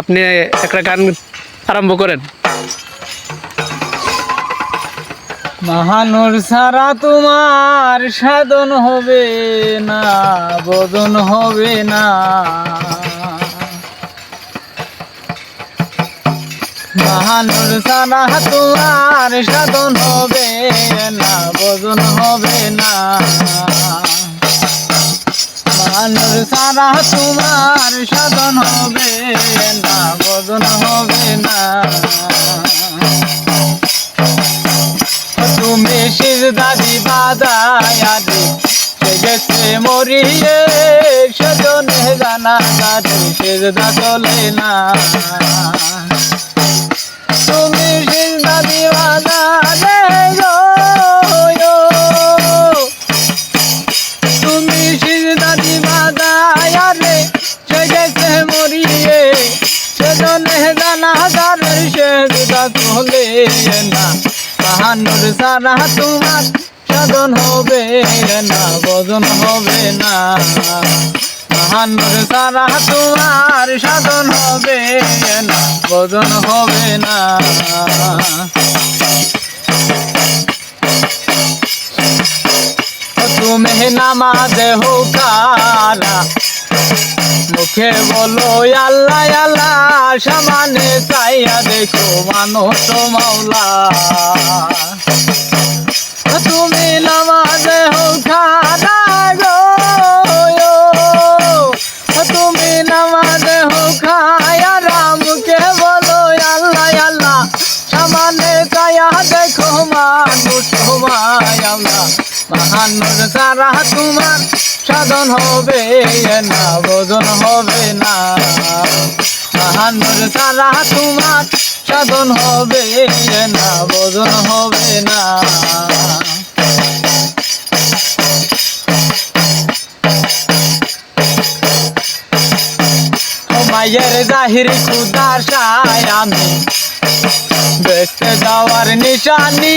আপনি একটা গান আরম্ভ করেন। মহানুর সারা তোমার সাধন হবে না বদন হবে না। মহানুর সারা তোমার সাধন হবে না বদন হবে না। মহানুর তোমার সাধন হবে না বদন হবে না। তুমি সিজদাদি বাদায়াদি সে গেছে মরিয়ে সেজনে জানা দাদি সিজদা চলে না। তুমি সেজনে জানা গাছে সিজদা চলে না। বাহান্নর সারা তোমার সাধন হবে না বদন হবে না। বাহান্নর সারা তোমার সাধন হবে না বদন হবে না। তুমি নামাজ হো কারা মুখে বলো আল্লাহ আল্লাহ সামানে চাইয়া দেখো মানুষ মাওলা। তুমি নামাজে মহানুর সারা তোমার সাধন হবে না বোধন হবে না। মহানুর সারা তোমার সাধন হবে না বোধন হবে না। মায়ের জাহির খুদাশায় আমি বেসতে যাওয়ার নিশানি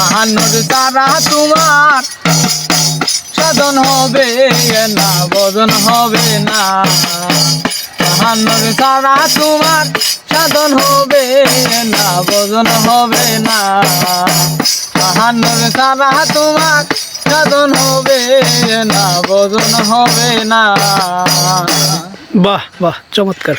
বাহান্নর তারা তোমার সাধন হবে না বদন হবে না। বাহান্নর তারা তোমার সাধন হবে না বদন হবে না। বাহান্নর তারা তোমার সাধন হবে না বদন হবে না। বাহ বাহ, চমৎকার।